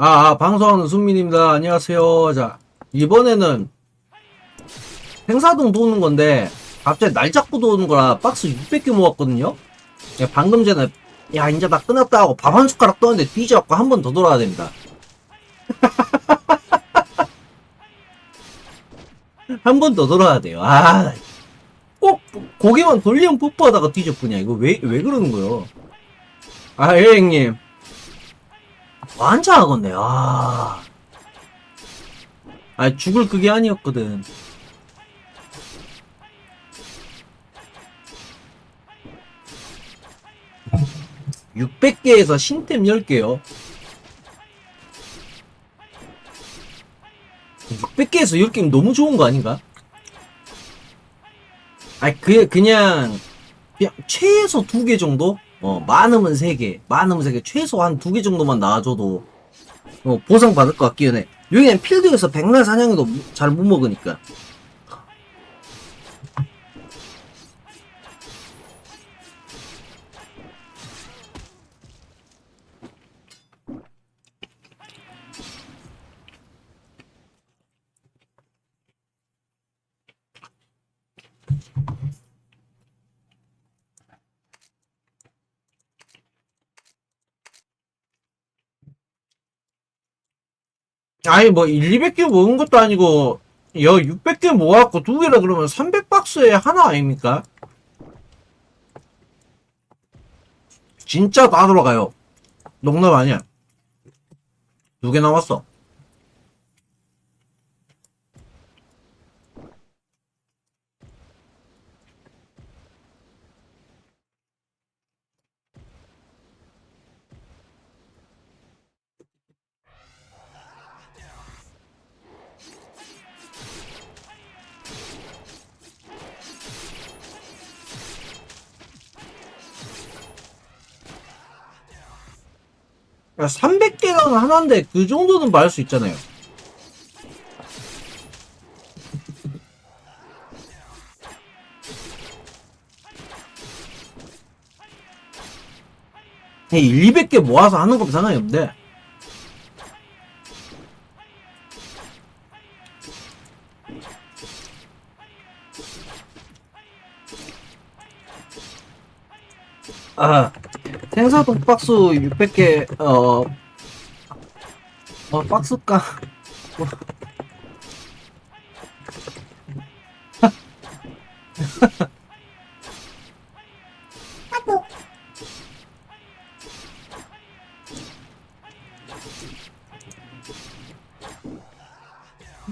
아, 아, 방송하는 순민입니다. 안녕하세요. 자, 이번에는 행사동 도는 건데, 갑자기 날 잡고 도는 거라 박스 600개 모았거든요? 야, 방금 전에, 야, 이제 나 끝났다 하고 밥 한 숟가락 떠는데 뒤져갖고 한 번 더 돌아야 됩니다. 한 번 더 돌아야 돼요. 아, 꼭 고개만 돌리면 뽀뽀하다가 뒤져보냐. 이거 왜, 왜 그러는 거요? 아, 예, 형님. 완장하겠네, 아. 아, 죽을 그게 아니었거든. (600개에서) 신템 (10개요) (600개에서) (10개면) 너무 좋은 거 아닌가? 아니 그 그냥 그냥 최소 두 개 정도? 어 많으면 세 개, 많으면 세 개, 최소 한두개 정도만 나와줘도 어 보상 받을 것 같기는 해. 여기는 필드에서 백날 사냥해도 잘 못 먹으니까. 아니 뭐 1, 200개 모은 것도 아니고 여 600개 모아갖고 두 개라 그러면 300박스에 하나 아닙니까? 진짜 다 들어가요. 농담 아니야. 두 개 남았어. 300개가 하나인데 그 정도는 말할 수 있잖아요. 한 1, 200개 모아서 하는 건 상관이 없는데. 아, 생사동 박스 600개, 어, 어, 박스가, 뭐.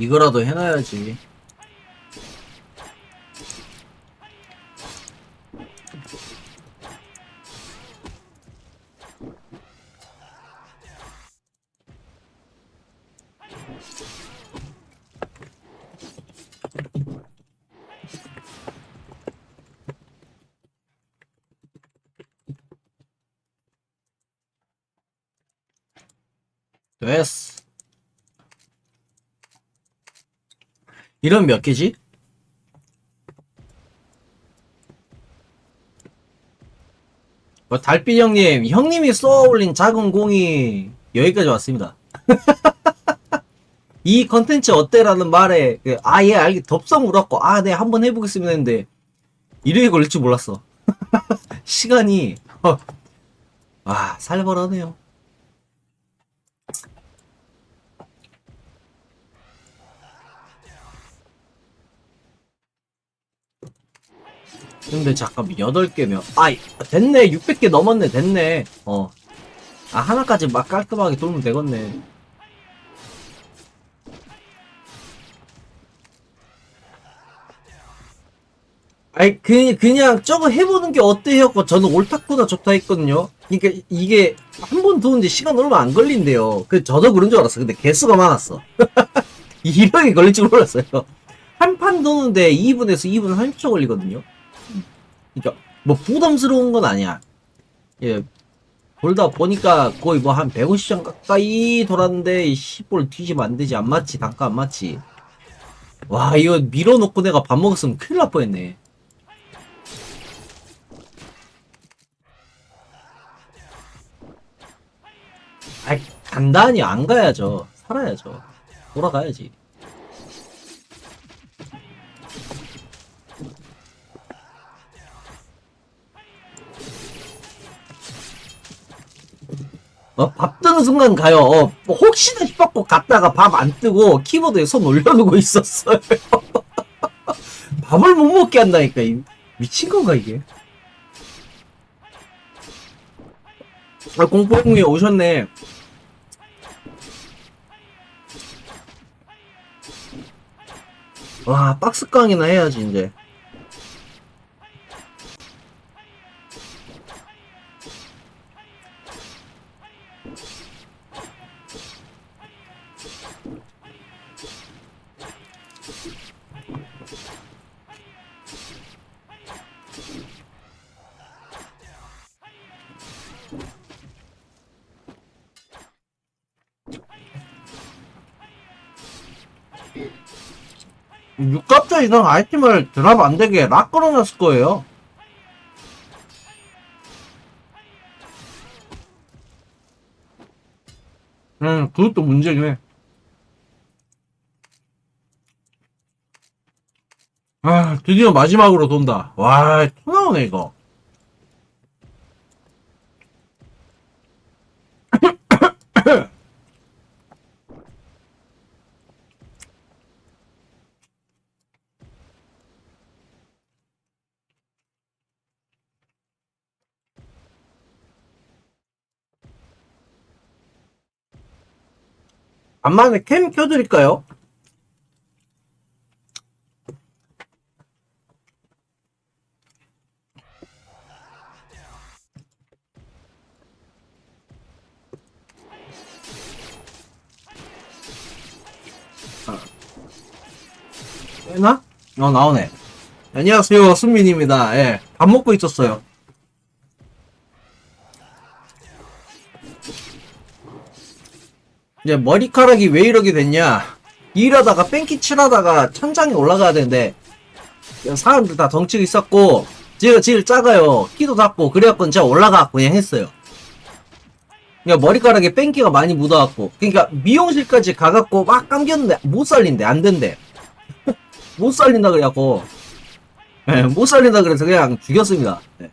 이거라도 해놔야지. 됐어. 이런 몇 개지? 뭐 달빛 형님, 형님이 쏘아 올린 작은 공이 여기까지 왔습니다. 이 컨텐츠 어때라는 말에 그, 아예 알겠 덥석 물었고 아 네 한번 해보겠습니다 했는데 이렇게 걸릴 줄 몰랐어. 시간이 어, 아 살벌하네요. 근데 잠깐만 8개면 아이 됐네. 600개 넘었네. 됐네. 어. 아 하나까지 막 깔끔하게 돌면 되겠네 아이 그, 그냥 저거 해보는 게 어때요? 고 저는 옳다구나 좋다 했거든요 그러니까 이게 한 번 도는데 시간 얼마 안 걸린대요 그 저도 그런 줄 알았어 근데 개수가 많았어 이렇게 걸릴 줄 몰랐어요 한 판 도는데 2분에서 2분 30초 걸리거든요 그러니까 뭐 부담스러운 건 아니야. 예. 돌다 보니까 거의 뭐 한 150장 가까이 돌았는데 10볼 뒤지면 안 되지 안 맞지 단가 안 맞지. 와 이거 밀어놓고 내가 밥 먹었으면 큰일 날 뻔했네. 아이 단단히 안 가야죠. 살아야죠. 돌아가야지. 어, 밥 뜨는 순간 가요. 어, 뭐 혹시나 싶었고 갔다가 밥 안 뜨고 키보드에 손 올려두고 있었어요. 밥을 못 먹게 한다니까. 이 미친 건가 이게? 아, 공포영웅이 오셨네. 와, 박스깡이나 해야지, 이제. 육갑자 이상 아이템을 드랍 안 되게 락 걸어놨을 거예요. 음, 그것도 문제긴 해. 아, 드디어 마지막으로 돈다. 와, 또 나오네, 이거. 간만에 캠 켜드릴까요? 되나? 어, 나오네. 안녕하세요, 순민입니다. 예, 밥 먹고 있었어요. 이제 머리카락이 왜 이러게 됐냐? 일하다가 뺑키 칠하다가 천장에 올라가야 되는데 사람들 다 덩치가 있었고 제가 제일 작아요. 키도 작고 그래갖고 제가 올라가갖고 그냥 했어요. 그러니까 머리카락에 뺑기가 많이 묻어갖고 그러니까 미용실까지 가갖고 막 감겼는데 못 살린대 안 된대. 못 살린다 그래갖고 예, 못 살린다 그래서 그냥 죽였습니다. 예.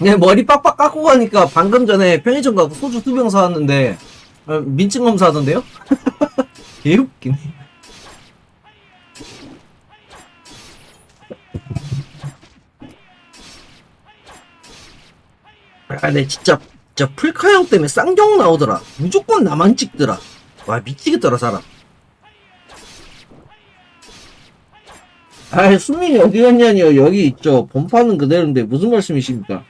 네, 머리 빡빡 깎고 가니까 방금 전에 편의점 가고 소주 두 병 사왔는데 어, 민증 검사하던데요? 개웃기네. 아, 네, 진짜, 진짜 풀카 형 때문에 쌍욕 나오더라. 무조건 나만 찍더라. 와, 미치겠더라, 사람. 아, 수민이 어디 갔냐니요. 여기 있죠. 본파는 그대로인데 무슨 말씀이십니까?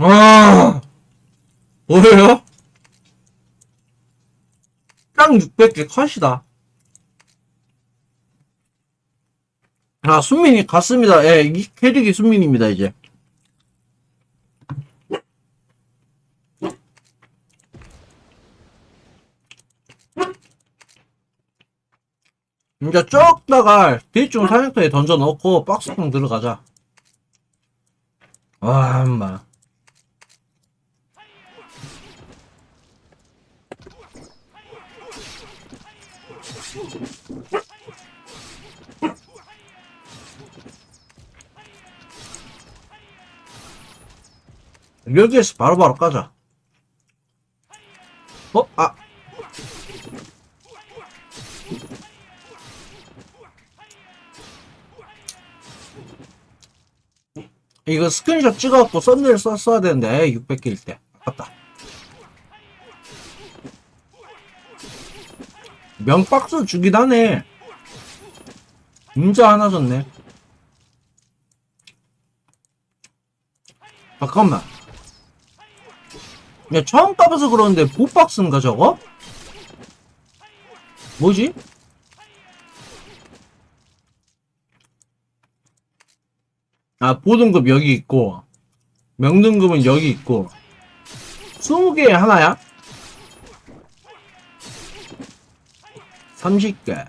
아, 뭐예요? 딱 600개 컷이다. 아, 순민이 갔습니다. 예, 이 캐릭이 순민입니다, 이제. 이제 쭉 다가 대충 사냥터에 던져 넣고 박스통 들어가자. 와, 엄마. 여기에서 바로바로 까자. 어? 아. 이거 스크린샷 찍어갖고 썬데일 썼어야 되는데 600개일 때 아깝다 명박스 주긴 하네 문자 하나 줬네 잠깐만 야 처음 까봐서 그러는데 보박스인가 저거? 뭐지? 아, 보등급 여기 있고, 명등급은 여기 있고, 20개에 하나야? 30개.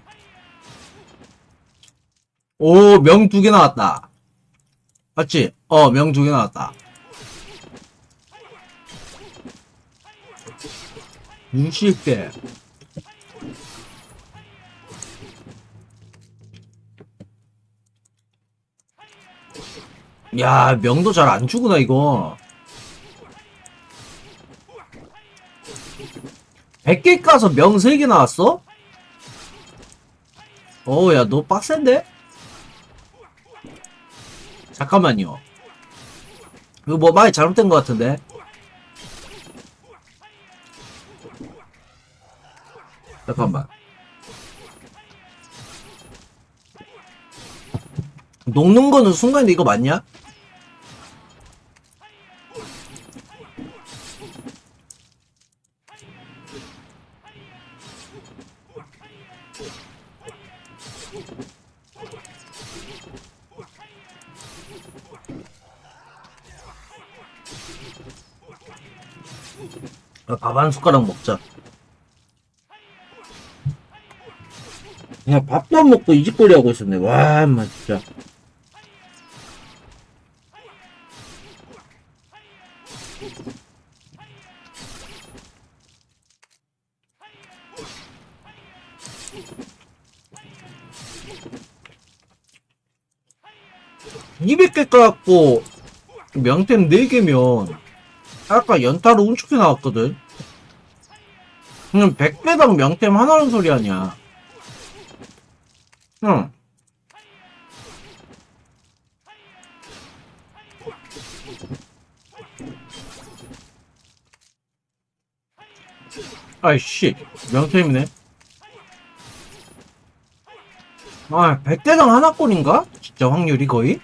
오, 명 두 개 나왔다. 맞지? 어, 명 두 개 나왔다. 60개. 야, 명도 잘 안 주구나, 이거. 100개 까서 명 3개 나왔어? 어우, 야, 너 빡센데? 잠깐만요. 이거 뭐 많이 잘못된 것 같은데? 잠깐만. 녹는 거는 순간인데 이거 맞냐? 밥 한 숟가락 먹자. 야, 밥도 안 먹고 이 짓거리 하고 있었네. 와, 인마 진짜. (200개) 까갖고 명템 4개면 아까 연타로 운축해 나왔거든 그럼 100개당 명템 하나는 소리 아니야 응. 아이씨, 명템이네. 아, 100대당 하나꼴인가? 진짜 확률이 거의?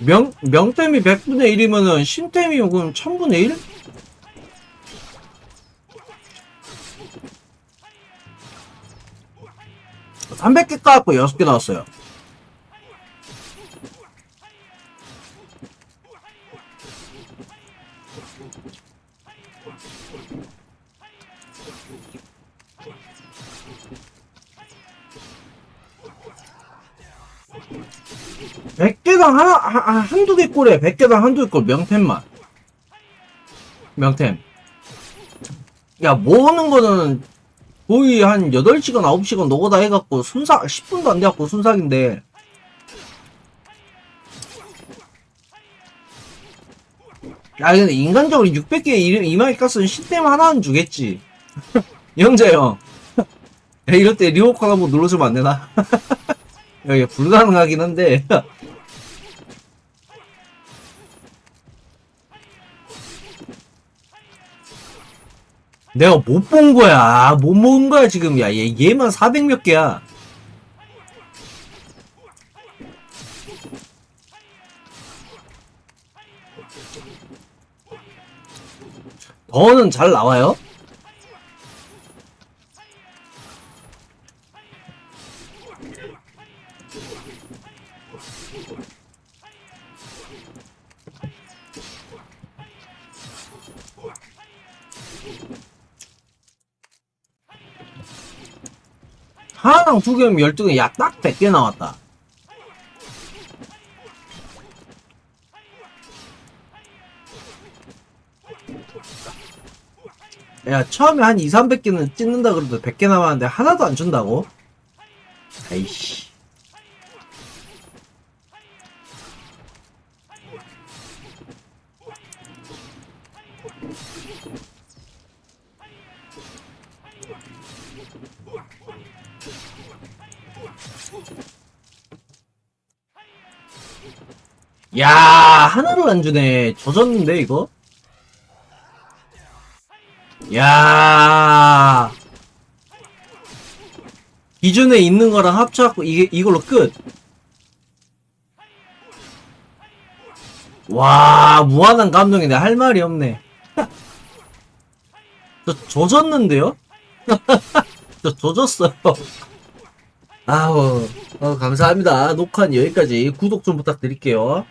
명, 명템이 100분의 1이면은 신템이 그럼 1000분의 1? (300개) 까갖고 6개 나왔어요 백개당 하나, 한, 한- 한두 개 꼴에 100개당 한두 개 꼴, 명템만. 명템. 야, 모으는 거는 거의 한 8시간, 9시간 노고다 해갖고 순삭, 10분도 안 돼갖고 순삭인데. 야, 근데 인간적으로 600개 이마이 가스는 시스템 하나는 주겠지. 영재 형. 야, 이럴 때 리모컨 한번 눌러주면 안 되나? 야, 이게 불가능하긴 한데. 내가 못 본 거야. 못 먹은 거야, 지금. 야, 얘, 얘만 400 몇 개야. 더는 잘 나와요? 하나당 두 개면 12개, 야, 딱 100개 나왔다. 야, 처음에 한 2, 300개는 찍는다 그래도 100개 남았는데 하나도 안 준다고? 아이씨. 야, 하나를 안 주네. 젖었는데, 이거? 야 기존에 있는 거랑 합쳐갖고 이게 이걸로 끝. 와 무한한 감동이네 할 말이 없네. 저 조졌는데요? 저 조졌어요. 아우 어, 감사합니다. 녹화는 여기까지 구독 좀 부탁드릴게요.